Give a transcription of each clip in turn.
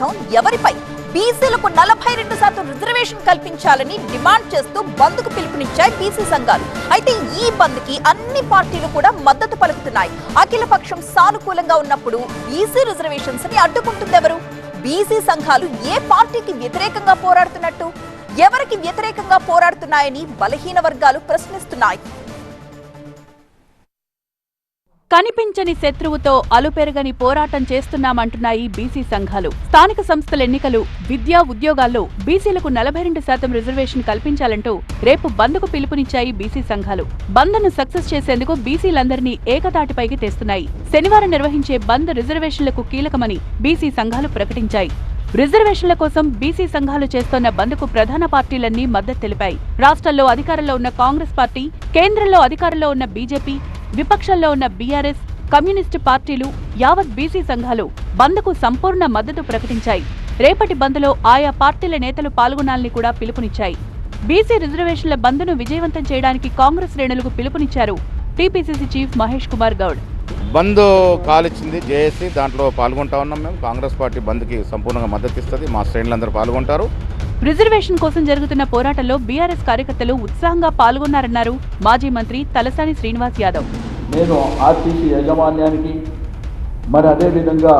అర్థం ఎవరిపై? బీసీలకు నలభై రెండు శాతం రిజర్వేషన్ కల్పించాలని డిమాండ్ చేస్తూ బంద్కు పిలుపునిచ్చాయి బీసీ సంఘాలు. అయితే ఈ బంద్కి అన్ని పార్టీలు కూడా మద్దతు పలుకుతున్నాయి. అఖిల పక్షం సానుకూలంగా ఉన్నప్పుడు బీసీ రిజర్వేషన్స్ని అడ్డుకుంటుందెవరు? బీసీ సంఘాలు ఏ పార్టీకి వ్యతిరేకంగా పోరాడుతున్నట్టు? ఎవరికి వ్యతిరేకంగా పోరాడుతున్నాయని బలహీన వర్గాలు ప్రశ్నిస్తున్నాయి. కనిపించని శత్రువుతో అలుపెరగని పోరాటం చేస్తున్నామంటున్నాయి బీసీ సంఘాలు. స్థానిక సంస్థల ఎన్నికలు విద్యా ఉద్యోగాల్లో బీసీలకు నలభై రెండు శాతం రిజర్వేషన్ కల్పించాలంటూ రేపు బంద్కు పిలుపునిచ్చాయి బీసీ సంఘాలు. బంద్ను సక్సెస్ చేసేందుకు బీసీలందరినీ ఏకతాటిపైకి తెస్తున్నాయి. శనివారం నిర్వహించే బంద్ రిజర్వేషన్లకు కీలకమని బీసీ సంఘాలు ప్రకటించాయి. రిజర్వేషన్ల కోసం బీసీ సంఘాలు చేస్తోన్న బంద్కు ప్రధాన పార్టీలన్నీ మద్దతు తెలిపాయి. రాష్ట్రంలో అధికారంలో ఉన్న కాంగ్రెస్ పార్టీ కేంద్రంలో అధికారంలో ఉన్న బీజేపీ విపక్షంలో ఉన్న బీఆర్ఎస్ కమ్యూనిస్టు పార్టీలు యావత్ బీసీ సంఘాలు బంద్కు సంపూర్ణ మద్దతు ప్రకటించాయి. రేపటి బంద్లో ఆయా పార్టీల నేతలు పాల్గొనాలని కూడా పిలుపునిచ్చాయి. బీసీ రిజర్వేషన్ల బంద్ను విజయవంతం చేయడానికి కాంగ్రెస్ శ్రేణులకు పిలుపునిచ్చారు టీపీసీసీ చీఫ్ మహేష్ కుమార్ గౌడ్. బంద్ కాలిచ్చింది జేఏసీ దాంట్లో పాల్గొంటా ఉన్నాం మేము. కాంగ్రెస్ పార్టీ బంద్కి సంపూర్ణంగా మద్దతు ఇస్తుంది. మా శ్రేణులందరూ పాల్గొంటారు. రిజర్వేషన్ కోసం జరుగుతున్న పోరాటంలో బీఆర్ఎస్ కార్యకర్తలు ఉత్సాహంగా పాల్గొన్నారన్నారు మాజీ మంత్రి తలసాని శ్రీనివాస్ యాదవ్. నేను ఆర్టీసీ యాజమాన్యానికి మరి అదేవిధంగా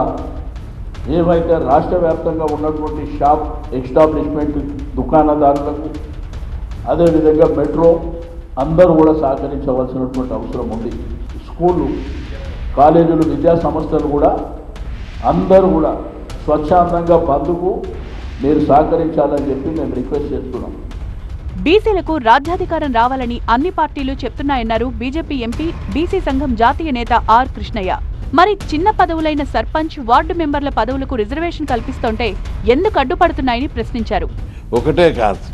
ఏవైతే రాష్ట్ర వ్యాప్తంగా ఉన్నటువంటి షాప్ ఎస్టాబ్లిష్మెంట్ దుకాణదారులకు అదేవిధంగా మెట్రో అందరూ కూడా సహకరించవలసినటువంటి అవసరం ఉంది. స్కూళ్ళు కాలేజీలు విద్యా సంస్థలు కూడా అందరూ కూడా స్వచ్ఛందంగా బంధుకు మీరు సహకరించాలని చెప్పి మేము రిక్వెస్ట్ చేస్తున్నాం. బీసీలకు రాజ్యాధికారం రావాలని అన్ని పార్టీలు చెప్తున్నాయన్నారు బీజేపీ ఎంపీ బీసీ సంఘం జాతీయ నేత ఆర్ కృష్ణయ్య. మరి చిన్న పదవులైన సర్పంచ్ వార్డు మెంబర్ల పదవులకు రిజర్వేషన్ కల్పిస్తుంటే ఎందుకు అడ్డుపడుతున్నాయని ప్రశ్నించారు. ఒకటే కాదు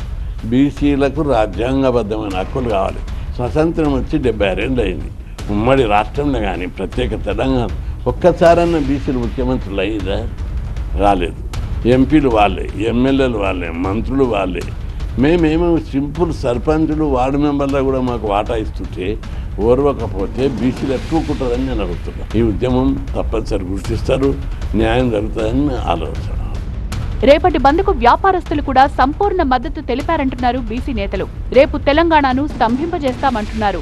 బీసీలకు రాజ్యాంగబద్ధమైన హక్కులు కావాలి. స్వతంత్రం వచ్చి డెబ్బై రెండు అయింది. ఉమ్మడి రాష్ట్రంలో కానీ ప్రత్యేక తెలంగాణ ఒక్కసారన్నా బీసీలు ముఖ్యమంత్రులు అయ్యిందా రాలేదు. ఎంపీలు వాళ్ళే ఎమ్మెల్యేలు వాళ్ళే మంత్రులు వాళ్ళే. మేమేమో సింపుల్ సర్పంచులు వార్డు మెంబర్లు కూడా మాకు వాటా ఇస్తుంటే ఓర్వకపోతే బీసీలు ఎక్కువకుంటుందని నేను అడుగుతున్నాను ఈ ఉద్యమం తప్పనిసరి గుర్తిస్తారు న్యాయం జరుగుతుందని ఆలోచన. రేపటి బంద్కు వ్యాపారస్తులు కూడా సంపూర్ణ మద్దతు తెలిపారంటున్నారు బీసీ నేతలు. రేపు తెలంగాణను స్తంభింపజేస్తామంటున్నారు.